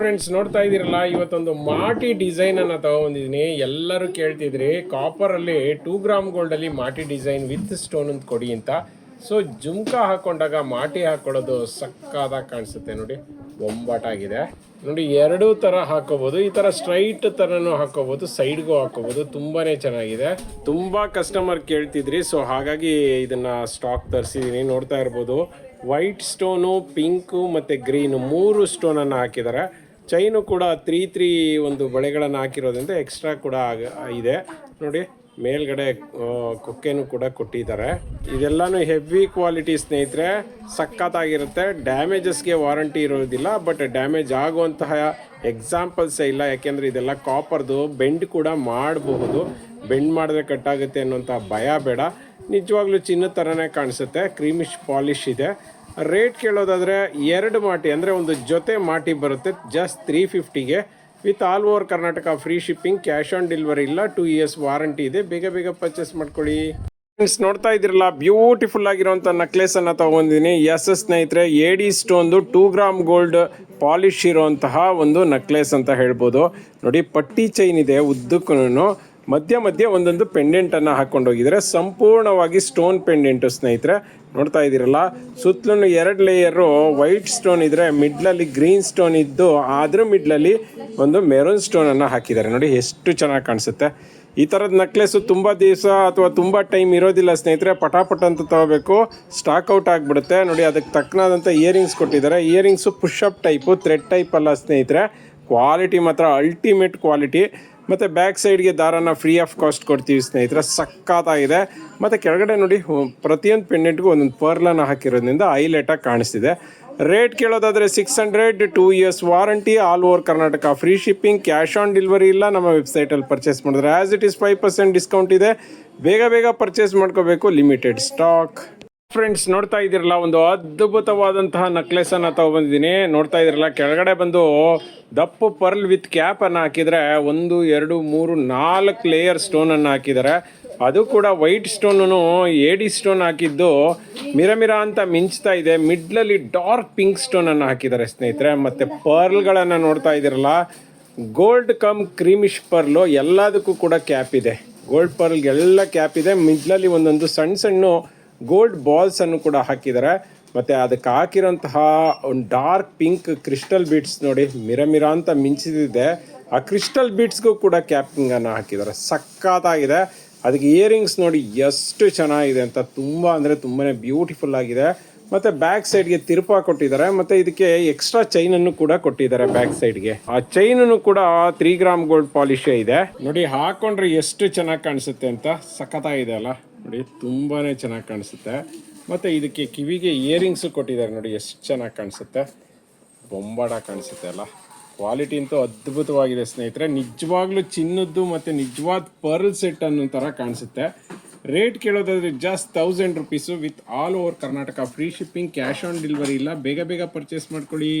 Friends ನೋಡ್ತಾ ಇದ್ದೀರಲ್ಲ, ಇವತ್ತೊಂದು ಮಾಟಿ ಡಿಸೈನ್ ಅನ್ನ ತಗೊಂಡಿದ್ದೀನಿ ಎಲ್ಲರೂ ಕೇಳ್ತಿದ್ರಿ ಕಾಪರ್ ಅಲ್ಲಿ ಟೂ ಗ್ರಾಮ್ ಗೋಲ್ಡ್ ಅಲ್ಲಿ ಮಾಟಿ ಡಿಸೈನ್ ವಿತ್ ಸ್ಟೋನ್ ಅಂತ ಕೊಡಿ ಅಂತ. ಸೊ ಜುಮ್ಕ ಹಾಕೊಂಡಾಗ ಮಾಟಿ ಹಾಕೊಳ್ಳೋದು ಸಕ್ಕಾದಾಗ ಕಾಣಿಸುತ್ತೆ ನೋಡಿ. ಒಂಬಾಟಾಗಿದೆ ನೋಡಿ, ಎರಡೂ ತರ ಹಾಕೋಬಹುದು ಈ ತರ ಸ್ಟ್ರೈಟ್ ತರನು ಹಾಕೋಬಹುದು ಸೈಡ್ಗೂ ಹಾಕೋಬಹುದು ತುಂಬಾನೇ ಚೆನ್ನಾಗಿದೆ. ತುಂಬಾ ಕಸ್ಟಮರ್ ಕೇಳ್ತಿದ್ರಿ ಸೊ ಹಾಗಾಗಿ ಇದನ್ನ ಸ್ಟಾಕ್ ತರಿಸಿದೀನಿ, ನೋಡ್ತಾ ಇರ್ಬೋದು. ವೈಟ್ ಸ್ಟೋನು ಪಿಂಕು ಮತ್ತೆ ಗ್ರೀನು ಮೂರು ಸ್ಟೋನನ್ನು ಹಾಕಿದ್ದಾರೆ. ಚೈನು ಕೂಡ ತ್ರೀ ತ್ರೀ ಒಂದು ಬಳೆಗಳನ್ನು ಹಾಕಿರೋದ್ರಿಂದ ಎಕ್ಸ್ಟ್ರಾ ಕೂಡ ಇದೆ. ನೋಡಿ, ಮೇಲ್ಗಡೆ ಕೊಕ್ಕೆನೂ ಕೂಡ ಕೊಟ್ಟಿದ್ದಾರೆ. ಇದೆಲ್ಲಾನು ಹೆವಿ ಕ್ವಾಲಿಟಿ ಸ್ನೇಹಿತರೆ, ಸಖತ್ತಾಗಿರುತ್ತೆ. ಡ್ಯಾಮೇಜಸ್ಗೆ ವಾರಂಟಿ ಇರೋದಿಲ್ಲ ಬಟ್ ಡ್ಯಾಮೇಜ್ ಆಗುವಂತಹ ಎಕ್ಸಾಂಪಲ್ಸೇ ಇಲ್ಲ. ಯಾಕೆಂದರೆ ಇದೆಲ್ಲ ಕಾಪರ್ದು ಬೆಂಡ್ ಕೂಡ ಮಾಡಬಹುದು. ಬೆಂಡ್ ಮಾಡಿದ್ರೆ ಕಟ್ಟಾಗುತ್ತೆ ಅನ್ನೋಂಥ ಭಯ ಬೇಡ. ನಿಜವಾಗ್ಲೂ ಚಿನ್ನದ ಥರನೇ ಕಾಣಿಸುತ್ತೆ. ಕ್ರೀಮಿಶ್ ಪಾಲಿಶ್ ಇದೆ. ರೇಟ್ ಕೇಳೋದಾದರೆ ಎರಡು ಮಾಟಿ, ಅಂದರೆ ಒಂದು ಜೊತೆ ಮಾಟಿ ಬರುತ್ತೆ just three ಫಿಫ್ಟಿಗೆ with all over Karnataka free shipping cash on delivery ಇಲ್ಲ ಟೂ ಇಯರ್ಸ್ ವಾರಂಟಿ ಇದೆ. ಬೇಗ ಬೇಗ ಪರ್ಚೇಸ್ ಮಾಡ್ಕೊಳ್ಳಿ. ಫ್ರೆಂಡ್ಸ್ ನೋಡ್ತಾ ಇದ್ದೀರಲ್ಲ ಬ್ಯೂಟಿಫುಲ್ ಆಗಿರುವಂಥ ನೆಕ್ಲೆಸ್ ತೊಗೊಂಡಿದ್ದೀನಿ. ಎಸ್ ಎಸ್ ಸ್ನೇಹಿತರೆ ಎಡಿ ಸ್ಟೋನ್ದು ಟೂ ಗ್ರಾಮ್ ಗೋಲ್ಡ್ ಪಾಲಿಶ್ ಇರುವಂತಹ ಒಂದು ನೆಕ್ಲೆಸ್ ಅಂತ ಹೇಳ್ಬೋದು. ನೋಡಿ, ಪಟ್ಟಿ ಚೈನ್ ಇದೆ ಉದ್ದಕ್ಕೂ ಮಧ್ಯ ಮಧ್ಯ ಒಂದೊಂದು ಪೆಂಡೆಂಟ್ ಅನ್ನ ಹಾಕೊಂಡು ಹೋಗಿದ್ದಾರೆ ಸಂಪೂರ್ಣವಾಗಿ ಸ್ಟೋನ್ ಪೆಂಡೆಂಟು ಸ್ನೇಹಿತರೆ. ನೋಡ್ತಾ ಇದ್ದೀರಲ್ಲ, ಸುತ್ತಲೂ ಎರಡು ಲೇಯರು ವೈಟ್ ಸ್ಟೋನ್ ಇದ್ರೆ ಮಿಡ್ಲಲ್ಲಿ ಗ್ರೀನ್ ಸ್ಟೋನ್ ಇದ್ದು ಆದರೂ ಮಿಡ್ಲಲ್ಲಿ ಒಂದು ಮೆರೂನ್ ಸ್ಟೋನ್ ಅನ್ನ ಹಾಕಿದ್ದಾರೆ. ನೋಡಿ ಎಷ್ಟು ಚೆನ್ನಾಗಿ ಕಾಣಿಸುತ್ತೆ. ಈ ಥರದ ನೆಕ್ಲೆಸ್ ತುಂಬ ದಿವಸ ಅಥವಾ ತುಂಬ ಟೈಮ್ ಇರೋದಿಲ್ಲ ಸ್ನೇಹಿತರೆ. ಪಟಾಪಟ ಅಂತ ತಗೋಬೇಕು. ಸ್ಟಾಕ್ ಔಟ್ ಆಗಿಬಿಡುತ್ತೆ. ನೋಡಿ ಅದಕ್ಕೆ ತಕ್ಕನಾದಂಥ ಇಯರಿಂಗ್ಸ್ ಕೊಟ್ಟಿದ್ದಾರೆ. Earrings up type thread type ಅಲ್ಲ ಸ್ನೇಹಿತರೆ. ಕ್ವಾಲಿಟಿ ಮಾತ್ರ ಅಲ್ಟಿಮೇಟ್ ಕ್ವಾಲಿಟಿ ಮತ್ತು ಬ್ಯಾಕ್ ಸೈಡ್ಗೆ ದಾರನ ಫ್ರೀ ಆಫ್ ಕಾಸ್ಟ್ ಕೊಡ್ತೀವಿ ಸ್ನೇಹಿತರೆ. ಸಖತ್ತಾಗಿದೆ. ಮತ್ತು ಕೆಳಗಡೆ ನೋಡಿ ಪ್ರತಿಯೊಂದು ಪೆಂಡೆಂಟ್ಗೂ ಒಂದೊಂದು ಪರ್ಲನ್ನು ಹಾಕಿರೋದ್ರಿಂದ ಹೈಲೈಟಾಗಿ ಕಾಣಿಸ್ತಿದೆ. Rate ಕೇಳೋದಾದರೆ six hundred two years warranty all over Karnataka free shipping cash on delivery ಇಲ್ಲ. ನಮ್ಮ ವೆಬ್ಸೈಟಲ್ಲಿ ಪರ್ಚೇಸ್ ಮಾಡಿದ್ರೆ as it is five percent discount ಇದೆ. ಬೇಗ ಬೇಗ ಪರ್ಚೇಸ್ ಮಾಡ್ಕೋಬೇಕು. ಲಿಮಿಟೆಡ್ ಸ್ಟಾಕ್ ಫ್ರೆಂಡ್ಸ್ ನೋಡ್ತಾ ಇದ್ದೀರಲ್ಲ, ಒಂದು ಅದ್ಭುತವಾದಂತಹ ನೆಕ್ಲೆಸ್ ಅನ್ನ ತಗೊಬಂದಿದ್ದೀನಿ. ನೋಡ್ತಾ ಇದ್ದೀರಲ್ಲ, ಕೆಳಗಡೆ ಬಂದು ದಪ್ಪು ಪರ್ಲ್ ವಿತ್ ಕ್ಯಾಪ್ ಅನ್ನ ಹಾಕಿದ್ರೆ ಒಂದು, ಎರಡು, ಮೂರು, ನಾಲ್ಕು ಲೇಯರ್ ಸ್ಟೋನ್ ಅನ್ನ ಹಾಕಿದ್ದಾರೆ. ಅದು ಕೂಡ ವೈಟ್ ಸ್ಟೋನು ಏಡಿ ಸ್ಟೋನ್ ಹಾಕಿದ್ದು. ಮಿರ ಮಿರ ಅಂತ ಮಿಂಚ್ತಾ ಇದೆ. ಮಿಡ್ಲಲ್ಲಿ ಡಾರ್ಕ್ ಪಿಂಕ್ ಸ್ಟೋನ್ ಅನ್ನ ಹಾಕಿದ್ದಾರೆ ಸ್ನೇಹಿತರೆ. ಮತ್ತೆ ಪರ್ಲ್ಗಳನ್ನ ನೋಡ್ತಾ ಇದ್ದೀರಲ್ಲ ಗೋಲ್ಡ್ ಕಮ್ ಕ್ರೀಮಿಶ್ ಪರ್ಲು ಎಲ್ಲದಕ್ಕೂ ಕೂಡ ಕ್ಯಾಪ್ ಇದೆ. ಗೋಲ್ಡ್ ಪರ್ಲ್ಗೆಲ್ಲ ಕ್ಯಾಪ್ ಇದೆ. ಮಿಡ್ಲಲ್ಲಿ ಒಂದೊಂದು ಸಣ್ಣ ಸಣ್ಣ ಗೋಲ್ಡ್ ಬಾಲ್ಸ್ ಅನ್ನು ಕೂಡ ಹಾಕಿದ್ದಾರೆ. ಮತ್ತೆ ಅದಕ್ಕೆ ಹಾಕಿರೋಂತಹ ಒಂದು ಡಾರ್ಕ್ ಪಿಂಕ್ ಕ್ರಿಸ್ಟಲ್ ಬೀಟ್ಸ್ ನೋಡಿ, ಮಿರ ಮಿರ ಅಂತ ಮಿಂಚಿದಿದೆ ಆ ಕ್ರಿಸ್ಟಲ್ ಬೀಟ್ಸ್ಗೂ ಕೂಡ ಕ್ಯಾಪಿಂಗ್ ಅನ್ನು ಹಾಕಿದ್ದಾರೆ. ಸಖತ್ತಾಗಿದೆ. ಅದಕ್ಕೆ ಇಯರಿಂಗ್ಸ್ ನೋಡಿ ಎಷ್ಟು ಚೆನ್ನಾಗಿದೆ ಅಂತ ತುಂಬ ಅಂದರೆ ತುಂಬಾ ಬ್ಯೂಟಿಫುಲ್ ಆಗಿದೆ. ಮತ್ತೆ ಬ್ಯಾಕ್ ಸೈಡ್ಗೆ ತಿರುಪ ಕೊಟ್ಟಿದ್ದಾರೆ. ಮತ್ತೆ ಇದಕ್ಕೆ ಎಕ್ಸ್ಟ್ರಾ ಚೈನ್ ಅನ್ನು ಕೂಡ ಕೊಟ್ಟಿದ್ದಾರೆ ಬ್ಯಾಕ್ ಸೈಡ್ಗೆ ಆ ಚೈನ್ ಕೂಡ ತ್ರೀ ಗ್ರಾಮ್ ಗೋಲ್ಡ್ ಪಾಲಿಶೇ ಇದೆ. ನೋಡಿ, ಹಾಕೊಂಡ್ರೆ ಎಷ್ಟು ಚೆನ್ನಾಗಿ ಕಾಣಿಸುತ್ತೆ ಅಂತ ಸಖತ್ತಾಗಿದೆ ಅಲ್ಲ. ನೋಡಿ ತುಂಬಾ ಚೆನ್ನಾಗಿ ಕಾಣಿಸುತ್ತೆ. ಮತ್ತು ಇದಕ್ಕೆ ಕಿವಿಗೆ ಇಯರಿಂಗ್ಸು ಕೊಟ್ಟಿದ್ದಾರೆ ನೋಡಿ, ಎಷ್ಟು ಚೆನ್ನಾಗಿ ಕಾಣಿಸುತ್ತೆ. ಬೊಂಬಾಡ ಕಾಣಿಸುತ್ತೆ ಅಲ್ಲ. ಕ್ವಾಲಿಟಿ ಅಂತೂ ಅದ್ಭುತವಾಗಿದೆ ಸ್ನೇಹಿತರೆ. ನಿಜವಾಗ್ಲೂ ಚಿನ್ನದ್ದು ಮತ್ತು ನಿಜವಾದ ಪರ್ಲ್ ಸೆಟ್ ಅನ್ನೋ ಥರ ಕಾಣಿಸುತ್ತೆ. Rate ಕೇಳೋದಾದ್ರೆ just thousand rupees with all over Karnataka free shipping cash on delivery ಇಲ್ಲ. ಬೇಗ ಬೇಗ ಪರ್ಚೇಸ್ ಮಾಡ್ಕೊಳ್ಳಿ.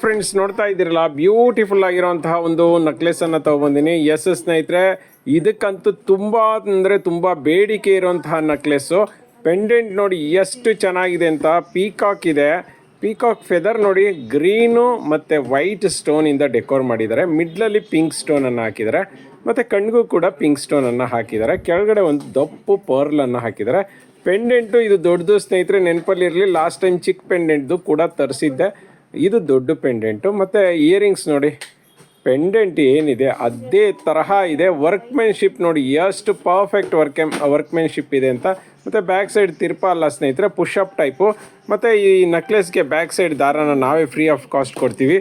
ಫ್ರೆಂಡ್ಸ್ ನೋಡ್ತಾ ಇದ್ದೀರಲ್ಲ? ಬ್ಯೂಟಿಫುಲ್ ಆಗಿರೋಂತಹ ಒಂದು ನೆಕ್ಲೆಸ್ ಅನ್ನ ತಗೊಬಂದಿನಿ. ಎಸ್ ಸ್ನೇಹಿತರೆ ಇದಕ್ಕಂತೂ ತುಂಬ ಅಂದರೆ ತುಂಬ ಬೇಡಿಕೆ ಇರುವಂತಹ ನೆಕ್ಲೆಸ್ಸು ಪೆಂಡೆಂಟ್ ನೋಡಿ ಎಷ್ಟು ಚೆನ್ನಾಗಿದೆ ಅಂತ ಪೀಕಾಕ್ ಇದೆ. ಪೀಕಾಕ್ ಫೆದರ್ ನೋಡಿ ಗ್ರೀನು ಮತ್ತು ವೈಟ್ ಸ್ಟೋನಿಂದ ಡೆಕೋರ್ ಮಾಡಿದ್ದಾರೆ. ಮಿಡ್ಲಲ್ಲಿ ಪಿಂಕ್ ಸ್ಟೋನನ್ನು ಹಾಕಿದ್ದಾರೆ. ಮತ್ತು ಕಣ್ಗೂ ಕೂಡ ಪಿಂಕ್ ಸ್ಟೋನನ್ನು ಹಾಕಿದ್ದಾರೆ. ಕೆಳಗಡೆ ಒಂದು ದಪ್ಪು ಪರ್ಲನ್ನು ಹಾಕಿದ್ದಾರೆ. ಪೆಂಡೆಂಟು ಇದು ದೊಡ್ಡದು ಸ್ನೇಹಿತರೆ, ನೆನಪಲ್ಲಿ ಇರಲಿ. ಲಾಸ್ಟ್ ಟೈಮ್ ಚಿಕ್ಕ ಪೆಂಡೆಂಟ್ದು ಕೂಡ ತರಿಸಿದ್ದೆ. ಇದು ದೊಡ್ಡ ಪೆಂಡೆಂಟು ಮತ್ತು ಇಯರಿಂಗ್ಸ್ ನೋಡಿ. ಪೆಂಡೆಂಟ್ ಏನಿದೆ, ಅದೇ ತರಹ ಇದೆ. ವರ್ಕ್ಮೆನ್ಶಿಪ್ ನೋಡಿ ಎಷ್ಟು ಪರ್ಫೆಕ್ಟ್ ವರ್ಕ್ ವರ್ಕ್ಮೆನ್ಶಿಪ್ ಇದೆ ಅಂತ. ಮತ್ತು ಬ್ಯಾಕ್ ಸೈಡ್ ತಿರ್ಪ ಅಲ್ಲ ಸ್ನೇಹಿತರೆ ಅಪ್ ಟೈಪು ಮತ್ತು ಈ ನೆಕ್ಲೆಸ್ಗೆ ಬ್ಯಾಕ್ ಸೈಡ್ ದಾರನ ನಾವೇ ಫ್ರೀ ಆಫ್ ಕಾಸ್ಟ್ ಕೊಡ್ತೀವಿ.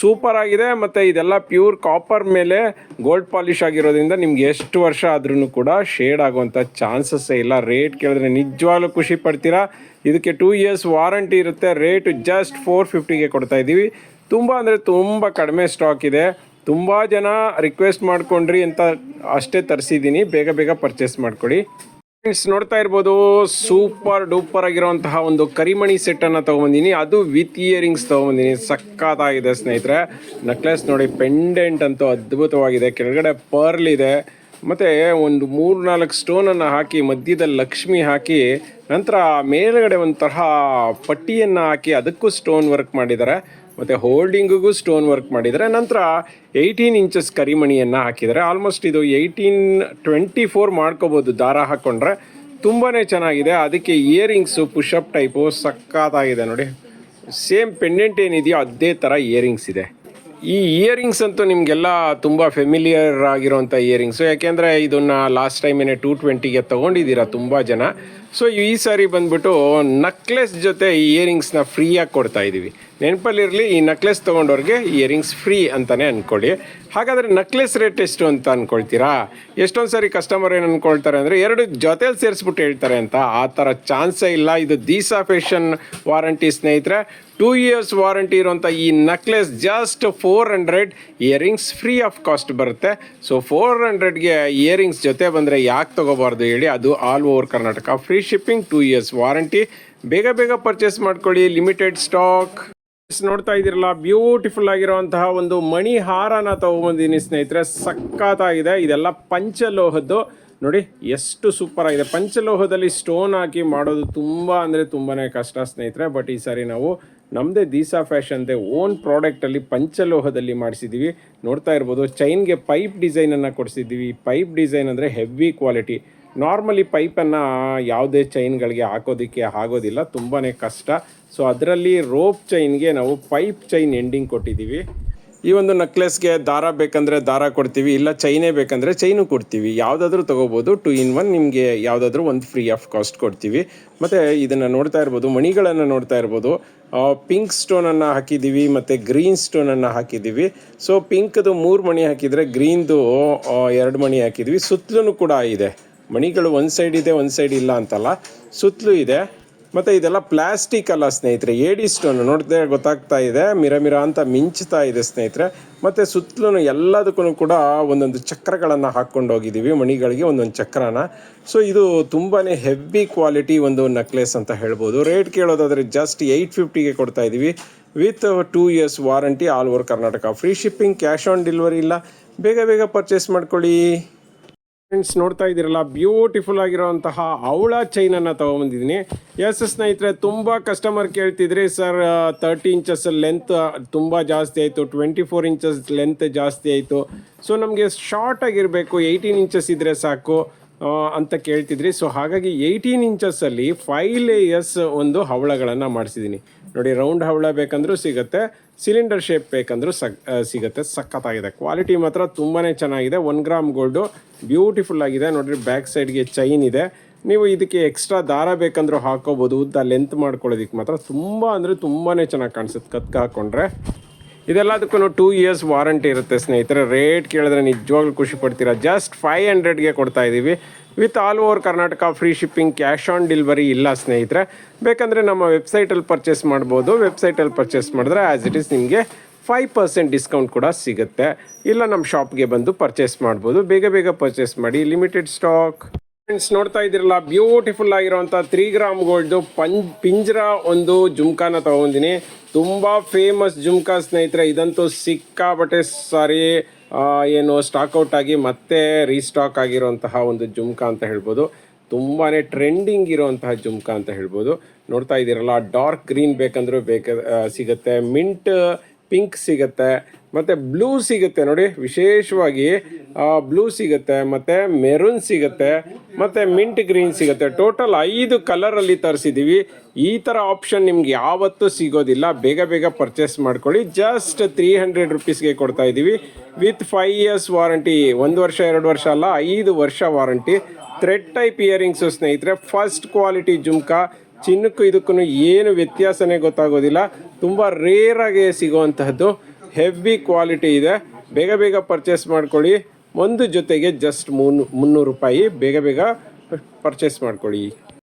ಸೂಪರ್ ಆಗಿದೆ. ಮತ್ತು ಇದೆಲ್ಲ ಪ್ಯೂರ್ ಕಾಪರ್ ಮೇಲೆ ಗೋಲ್ಡ್ ಪಾಲಿಶ್ ಆಗಿರೋದ್ರಿಂದ ನಿಮ್ಗೆ ಎಷ್ಟು ವರ್ಷ ಆದ್ರೂ ಕೂಡ ಶೇಡ್ ಆಗುವಂಥ ಚಾನ್ಸಸ್ಸೇ ಇಲ್ಲ. ರೇಟ್ ಕೇಳಿದ್ರೆ ನಿಜವಾಗ್ಲೂ ಖುಷಿ ಪಡ್ತೀರಾ? ಇದಕ್ಕೆ ಟೂ ಇಯರ್ಸ್ ವಾರಂಟಿ ಇರುತ್ತೆ. ರೇಟ್ ಜಸ್ಟ್ ಫೋರ್ ಫಿಫ್ಟಿಗೆ ಕೊಡ್ತಾ ಇದ್ದೀವಿ. ತುಂಬ ಅಂದರೆ ತುಂಬ ಕಡಿಮೆ ಸ್ಟಾಕ್ ಇದೆ. ತುಂಬ ಜನ ರಿಕ್ವೆಸ್ಟ್ ಮಾಡ್ಕೊಂಡ್ರಿ ಅಂತ ಅಷ್ಟೇ ತರಿಸಿದ್ದೀನಿ. ಬೇಗ ಬೇಗ ಪರ್ಚೇಸ್ ಮಾಡ್ಕೊಳ್ಳಿ ಫ್ರೆಂಡ್ಸ್ ನೋಡ್ತಾ ಇರ್ಬೋದು ಸೂಪರ್ ಡೂಪರ್ ಆಗಿರುವಂತಹ ಒಂದು ಕರಿಮಣಿ ಸೆಟ್ಟನ್ನು ತೊಗೊಬಂದಿನಿ. ಅದು ವಿತ್ ಇಯರಿಂಗ್ಸ್ ತೊಗೊಬಂದಿನಿ. ಸಕ್ಕತ್ತಾಗಿದೆ ಸ್ನೇಹಿತರೆ. ನೆಕ್ಲೆಸ್ ನೋಡಿ ಪೆಂಡೆಂಟ್ ಅಂತೂ ಅದ್ಭುತವಾಗಿದೆ. ಕೆಳಗಡೆ ಪರ್ಲ್ ಇದೆ. ಮತ್ತು ಒಂದು ಮೂರು ನಾಲ್ಕು ಸ್ಟೋನನ್ನು ಹಾಕಿ, ಮಧ್ಯದಲ್ಲಿ ಲಕ್ಷ್ಮಿ ಹಾಕಿ, ನಂತರ ಮೇಲುಗಡೆ ಒಂದು ತರಹ ಪಟ್ಟಿಯನ್ನು ಹಾಕಿ, ಅದಕ್ಕೂ ಸ್ಟೋನ್ ವರ್ಕ್ ಮಾಡಿದ್ದಾರೆ. ಮತ್ತು ಹೋಲ್ಡಿಂಗಿಗೂ ಸ್ಟೋನ್ ವರ್ಕ್ ಮಾಡಿದರೆ ನಂತರ ಏಯ್ಟೀನ್ ಇಂಚಸ್ ಕರಿಮಣಿಯನ್ನು ಹಾಕಿದರೆ ಆಲ್ಮೋಸ್ಟ್ ಇದು ಏಯ್ಟೀನ್ ಟ್ವೆಂಟಿ ಫೋರ್ ಮಾಡ್ಕೋಬೋದು ದಾರ ಹಾಕ್ಕೊಂಡ್ರೆ ತುಂಬಾ ಚೆನ್ನಾಗಿದೆ. ಅದಕ್ಕೆ ಇಯರಿಂಗ್ಸು ಪುಷಪ್ ಟೈಪು ಸಕ್ಕತ್ತಾಗಿದೆ ನೋಡಿ. ಸೇಮ್ ಪೆಂಡೆಂಟ್ ಏನಿದೆಯೋ ಅದೇ ಥರ ಇಯರಿಂಗ್ಸ್ ಇದೆ. ಈ ಇಯರಿಂಗ್ಸ್ ಅಂತೂ ನಿಮಗೆಲ್ಲ ತುಂಬ ಫೆಮಿಲಿಯರ್ ಆಗಿರೋಂಥ ಇಯರಿಂಗ್ಸು ಯಾಕೆಂದರೆ ಇದನ್ನು ಲಾಸ್ಟ್ ಟೈಮೇನೆ ಟೂ ಟ್ವೆಂಟಿಗೆ ತೊಗೊಂಡಿದ್ದೀರಾ ತುಂಬ ಜನ. ಸೊ ಈ ಸಾರಿ ಬಂದ್ಬಿಟ್ಟು ನಕ್ಲೆಸ್ ಜೊತೆ ಈ ಇಯರಿಂಗ್ಸ್ನ ಫ್ರೀಯಾಗಿ ಕೊಡ್ತಾ ಇದ್ದೀವಿ ನೆನಪಲ್ಲಿರಲಿ ಈ ನೆಕ್ಲೆಸ್ ತೊಗೊಂಡವ್ರಿಗೆ ಇಯರಿಂಗ್ಸ್ ಫ್ರೀ ಅಂತಲೇ ಅಂದ್ಕೊಳ್ಳಿ ಹಾಗಾದರೆ ನಕ್ಲೆಸ್ ರೇಟ್ ಎಷ್ಟು ಅಂತ ಅಂದ್ಕೊಳ್ತೀರಾ ಎಷ್ಟೊಂದು ಸಾರಿ ಕಸ್ಟಮರ್ ಏನು ಅಂದ್ಕೊಳ್ತಾರೆ ಅಂದರೆ ಎರಡು ಜೊತೆಲಿ ಸೇರಿಸ್ಬಿಟ್ಟು ಹೇಳ್ತಾರೆ ಅಂತ. ಆ ಥರ ಚಾನ್ಸೇ ಇಲ್ಲ. ಇದು ದೀಸಾ ಫ್ಯಾಷನ್ ವಾರಂಟಿ ಸ್ನೇಹಿತರೆ. ಟೂ ಇಯರ್ಸ್ ವಾರಂಟಿ ಇರುವಂಥ ಈ necklace just four hundred earrings free of cost ಬರುತ್ತೆ. ಸೊ ಫೋರ್ ಹಂಡ್ರೆಡ್ಗೆ ಇಯರಿಂಗ್ಸ್ ಜೊತೆ ಬಂದರೆ ಯಾಕೆ ತೊಗೋಬಾರ್ದು ಹೇಳಿ, ಅದು all over Karnataka free shipping two years warranty ಬೇಗ ಬೇಗ ಪರ್ಚೇಸ್ ಮಾಡ್ಕೊಳ್ಳಿ. ಲಿಮಿಟೆಡ್ ಸ್ಟಾಕ್ ನೋಡ್ತಾ ಇದ್ದೀರಲ್ಲ ಬ್ಯೂಟಿಫುಲ್ ಆಗಿರುವಂತಹ ಒಂದು ಮಣಿ ಹಾರನ ತಗೊಂಬಂದಿನಿ ಸ್ನೇಹಿತರೆ. ಸಖತ್ತಾಗಿದೆ. ಇದೆಲ್ಲ ಪಂಚಲೋಹದ್ದು. ನೋಡಿ, ಎಷ್ಟು ಸೂಪರ್ ಆಗಿದೆ. ಪಂಚಲೋಹದಲ್ಲಿ ಸ್ಟೋನ್ ಹಾಕಿ ಮಾಡೋದು ತುಂಬ ಅಂದರೆ ತುಂಬಾ ಕಷ್ಟ ಸ್ನೇಹಿತರೆ. ಬಟ್ ಈ ಸಾರಿ ನಾವು ನಮ್ಮದೇ ದೀಸಾ ಫ್ಯಾಷನ್ದೇ ಓನ್ ಪ್ರಾಡಕ್ಟಲ್ಲಿ ಪಂಚಲೋಹದಲ್ಲಿ ಮಾಡಿಸಿದ್ದೀವಿ. ನೋಡ್ತಾ ಇರ್ಬೋದು ಚೈನ್ಗೆ ಪೈಪ್ ಡಿಸೈನನ್ನು ಕೊಡಿಸಿದ್ದೀವಿ. ಪೈಪ್ ಡಿಸೈನ್ ಅಂದರೆ ಹೆವಿ ಕ್ವಾಲಿಟಿ ನಾರ್ಮಲಿ ಪೈಪನ್ನು ಯಾವುದೇ ಚೈನ್ಗಳಿಗೆ ಹಾಕೋದಕ್ಕೆ ಆಗೋದಿಲ್ಲ ತುಂಬಾ ಕಷ್ಟ. ಸೊ ಅದರಲ್ಲಿ ರೋಪ್ ಚೈನ್ಗೆ ನಾವು ಪೈಪ್ ಚೈನ್ ಎಂಡಿಂಗ್ ಕೊಟ್ಟಿದ್ದೀವಿ ಈ ಒಂದು ನೆಕ್ಲೆಸ್ಗೆ ದಾರ ಬೇಕಂದರೆ ದಾರ ಕೊಡ್ತೀವಿ, ಇಲ್ಲ ಚೈನೇ ಬೇಕಂದರೆ ಚೈನು ಕೊಡ್ತೀವಿ. ಯಾವುದಾದ್ರೂ ತೊಗೋಬೋದು ಟು ಇನ್ ಒನ್ ನಿಮಗೆ ಯಾವುದಾದ್ರೂ ಒಂದು ಫ್ರೀ ಆಫ್ ಕಾಸ್ಟ್ ಕೊಡ್ತೀವಿ. ಮತ್ತು ಇದನ್ನು ನೋಡ್ತಾ ಇರ್ಬೋದು, ಮಣಿಗಳನ್ನು ನೋಡ್ತಾ ಇರ್ಬೋದು. ಪಿಂಕ್ ಸ್ಟೋನನ್ನು ಹಾಕಿದ್ದೀವಿ ಮತ್ತು ಗ್ರೀನ್ ಸ್ಟೋನನ್ನು ಹಾಕಿದ್ದೀವಿ ಸೊ ಪಿಂಕ್ದು ಮೂರು ಮಣಿ ಹಾಕಿದರೆ ಗ್ರೀನ್ದು ಎರಡು ಮಣಿ ಹಾಕಿದ್ವಿ. ಸುತ್ತಲೂ ಕೂಡ ಇದೆ. ಮಣಿಗಳು ಒಂದು ಸೈಡ್ ಇದೆ, ಒಂದು ಸೈಡ್ ಇಲ್ಲ ಅಂತಲ್ಲ. ಸುತ್ತಲೂ ಇದೆ. ಮತ್ತು ಇದೆಲ್ಲ ಪ್ಲಾಸ್ಟಿಕ್ ಅಲ್ಲ ಸ್ನೇಹಿತರೆ. ಏಡಿ ಸ್ಟೋನ್ ನೋಡಿದ್ರೆ ಗೊತ್ತಾಗ್ತಾ ಇದೆ. ಮಿರ ಮಿರ ಅಂತ ಮಿಂಚ್ತಾ ಇದೆ ಸ್ನೇಹಿತರೆ. ಮತ್ತು ಸುತ್ತಲೂ ಎಲ್ಲದಕ್ಕೂ ಕೂಡ ಒಂದೊಂದು ಚಕ್ರಗಳನ್ನು ಹಾಕ್ಕೊಂಡು ಹೋಗಿದ್ದೀವಿ. ಮಣಿಗಳಿಗೆ ಒಂದೊಂದು ಚಕ್ರನ. ಸೊ ಇದು ತುಂಬಾ ಹೆವಿ ಕ್ವಾಲಿಟಿ ಒಂದು ನೆಕ್ಲೆಸ್ ಅಂತ ಹೇಳ್ಬೋದು. ರೇಟ್ ಕೇಳೋದಾದರೆ ಜಸ್ಟ್ ಏಯ್ಟ್ ಫಿಫ್ಟಿಗೆ ಕೊಡ್ತಾ ಇದ್ದೀವಿ. With two years warranty all over Karnataka free shipping cash on delivery ಇಲ್ಲ. ಬೇಗ ಬೇಗ ಪರ್ಚೇಸ್ ಮಾಡ್ಕೊಳ್ಳಿ. ಫ್ರೆಂಡ್ಸ್ ನೋಡ್ತಾ ಇದ್ದೀರಲ್ಲ? ಬ್ಯೂಟಿಫುಲ್ ಆಗಿರುವಂತಹ ಅವಳ ಚೈನನ್ನು ತೊಗೊಂಬಂದಿದ್ದೀನಿ. ಎಸ್ ಸ್ನೇಹಿತರೆ, ತುಂಬ ಕಸ್ಟಮರ್ ಕೇಳ್ತಿದ್ರಿ ಸರ್ ತರ್ಟಿ ಇಂಚಸ್ ಲೆಂತ್ ತುಂಬ ಜಾಸ್ತಿ ಆಯಿತು. ಟ್ವೆಂಟಿ ಫೋರ್ ಇಂಚಸ್ ಲೆಂತ್ ಜಾಸ್ತಿ ಆಯಿತು. ಸೊ ನಮಗೆ ಶಾರ್ಟ್ ಆಗಿರಬೇಕು. ಏಯ್ಟೀನ್ ಇಂಚಸ್ ಇದ್ದರೆ ಸಾಕು ಅಂತ ಕೇಳ್ತಿದ್ರಿ. ಸೊ ಹಾಗಾಗಿ ಏಯ್ಟೀನ್ ಇಂಚಸ್ಸಲ್ಲಿ ಫೈವ್ ಲೇಯರ್ಸ್ ಒಂದು ಹವಳಗಳನ್ನು ಮಾಡಿಸಿದ್ದೀನಿ. ನೋಡಿ ರೌಂಡ್ ಹವಳ ಬೇಕಂದ್ರೂ ಸಿಗುತ್ತೆ. ಸಿಲಿಂಡರ್ ಶೇಪ್ ಬೇಕಂದ್ರೂ ಸಕ್ ಸಿಗುತ್ತೆ. ಸಖತ್ತಾಗಿದೆ. ಕ್ವಾಲಿಟಿ ಮಾತ್ರ ತುಂಬಾ ಚೆನ್ನಾಗಿದೆ. ಒನ್ ಗ್ರಾಮ್ ಗೋಲ್ಡು ಬ್ಯೂಟಿಫುಲ್ ಆಗಿದೆ. ನೋಡಿರಿ ಬ್ಯಾಕ್ ಸೈಡ್ಗೆ ಚೈನ್ ಇದೆ. ನೀವು ಇದಕ್ಕೆ ಎಕ್ಸ್ಟ್ರಾ ದಾರ ಬೇಕಂದ್ರೂ ಹಾಕೋಬೋದು. ಉದ್ದ ಲೆಂತ್ ಮಾಡ್ಕೊಳ್ಳೋದಕ್ಕೆ ಮಾತ್ರ ತುಂಬ ಅಂದರೆ ತುಂಬಾ ಚೆನ್ನಾಗಿ ಕಾಣಿಸುತ್ತೆ. ಕತ್ಕ ಹಾಕ್ಕೊಂಡ್ರೆ ಇದೆಲ್ಲದಕ್ಕೂ ಟೂ ಇಯರ್ಸ್ ವಾರಂಟಿ ಇರುತ್ತೆ ಸ್ನೇಹಿತರೆ. ರೇಟ್ ಕೇಳಿದ್ರೆ ನಿಜವಾಗ್ಲೂ ಖುಷಿ ಪಡ್ತೀರಾ? ಜಸ್ಟ್ ಫೈವ್ ಹಂಡ್ರೆಡ್ಗೆ ಕೊಡ್ತಾ ಇದ್ದೀವಿ with all over Karnataka free shipping cash on delivery ಇಲ್ಲ ಸ್ನೇಹಿತರೆ. ಬೇಕಂದರೆ ನಮ್ಮ ವೆಬ್ಸೈಟಲ್ಲಿ ಪರ್ಚೇಸ್ ಮಾಡ್ಬೋದು. ವೆಬ್ಸೈಟಲ್ಲಿ ಪರ್ಚೇಸ್ ಮಾಡಿದ್ರೆ ಆ್ಯಸ್ ಇಟ್ ಈಸ್ ನಿಮಗೆ ಫೈವ್ ಪರ್ಸೆಂಟ್ ಡಿಸ್ಕೌಂಟ್ ಕೂಡ ಸಿಗುತ್ತೆ. ಇಲ್ಲ ನಮ್ಮ ಶಾಪ್ಗೆ ಬಂದು ಪರ್ಚೇಸ್ ಮಾಡ್ಬೋದು. ಬೇಗ ಬೇಗ ಪರ್ಚೇಸ್ ಮಾಡಿ. ಲಿಮಿಟೆಡ್ ಸ್ಟಾಕ್ ಫ್ರೆಂಡ್ಸ್ ನೋಡ್ತಾ ಇದ್ದೀರಲ್ಲ ಬ್ಯೂಟಿಫುಲ್ ಆಗಿರುವಂಥ ತ್ರೀ ಗ್ರಾಮ್ ಗೋಲ್ಡ್ ಪಂಜ್, ಪಿಂಜ್ರ ಒಂದು ಜುಮ್ಕಾನ ತೊಗೊಂಡಿನಿ. ತುಂಬ ಫೇಮಸ್ ಜುಮ್ಕಾ ಸ್ನೇಹಿತರೆ. ಇದಂತೂ ಸಿಕ್ಕಾಬಟ್ಟೆ ಸಾರಿ. ಏನು ಸ್ಟಾಕ್ಔಟ್ ಆಗಿ ಮತ್ತೆ ರೀಸ್ಟಾಕ್ ಆಗಿರುವಂತಹ ಒಂದು ಜುಮ್ಕಾ ಅಂತ ಹೇಳ್ಬೋದು. ತುಂಬಾ ಟ್ರೆಂಡಿಂಗ್ ಇರುವಂತಹ ಜುಮ್ಕಾ ಅಂತ ಹೇಳ್ಬೋದು. ನೋಡ್ತಾ ಇದ್ದೀರಲ್ಲ ಡಾರ್ಕ್ ಗ್ರೀನ್ ಬೇಕಂದ್ರೂ ಬೇಕ ಸಿಗುತ್ತೆ. ಮಿಂಟ್ ಪಿಂಕ್ ಸಿಗುತ್ತೆ. ಮತ್ತು ಬ್ಲೂ ಸಿಗುತ್ತೆ ನೋಡಿ, ವಿಶೇಷವಾಗಿ ಬ್ಲೂ ಸಿಗುತ್ತೆ, ಮತ್ತು ಮೆರೂನ್ ಸಿಗುತ್ತೆ, ಮತ್ತು ಮಿಂಟ್ ಗ್ರೀನ್ ಸಿಗುತ್ತೆ. ಟೋಟಲ್ ಐದು ಕಲರಲ್ಲಿ ತರಿಸಿದ್ದೀವಿ ಈ ಥರ ಆಪ್ಷನ್ ನಿಮ್ಗೆ ಯಾವತ್ತೂ ಸಿಗೋದಿಲ್ಲ. ಬೇಗ ಬೇಗ ಪರ್ಚೇಸ್ ಮಾಡ್ಕೊಳ್ಳಿ. ಜಸ್ಟ್ ತ್ರೀ ಹಂಡ್ರೆಡ್ ರುಪೀಸ್ಗೆ ಕೊಡ್ತಾ ಇದ್ದೀವಿ ವಿತ್ ಫೈವ್ ಇಯರ್ಸ್ ವಾರಂಟಿ ಒಂದು ವರ್ಷ, ಎರಡು ವರ್ಷ ಅಲ್ಲ, ಐದು ವರ್ಷ ವಾರಂಟಿ ಥ್ರೆಡ್ ಟೈಪ್ ಇಯರಿಂಗ್ಸು ಸ್ನೇಹಿತರೆ ಫಸ್ಟ್ ಕ್ವಾಲಿಟಿ ಜುಮ್ಕಾ. ಚಿನ್ನಕ್ಕೂ ಇದಕ್ಕೂ ಏನು ವ್ಯತ್ಯಾಸನೇ ಗೊತ್ತಾಗೋದಿಲ್ಲ. ತುಂಬ ರೇರಾಗಿ ಸಿಗುವಂತಹದ್ದು. ಹೆವಿ ಕ್ವಾಲಿಟಿ ಇದೆ. ಬೇಗ ಬೇಗ ಪರ್ಚೇಸ್ ಮಾಡ್ಕೊಳ್ಳಿ. ಒಂದು ಜೊತೆಗೆ ಜಸ್ಟ್ ಮುನ್ನೂರು ರೂಪಾಯಿ ಬೇಗ ಬೇಗ ಪರ್ಚೇಸ್ ಮಾಡ್ಕೊಳ್ಳಿ.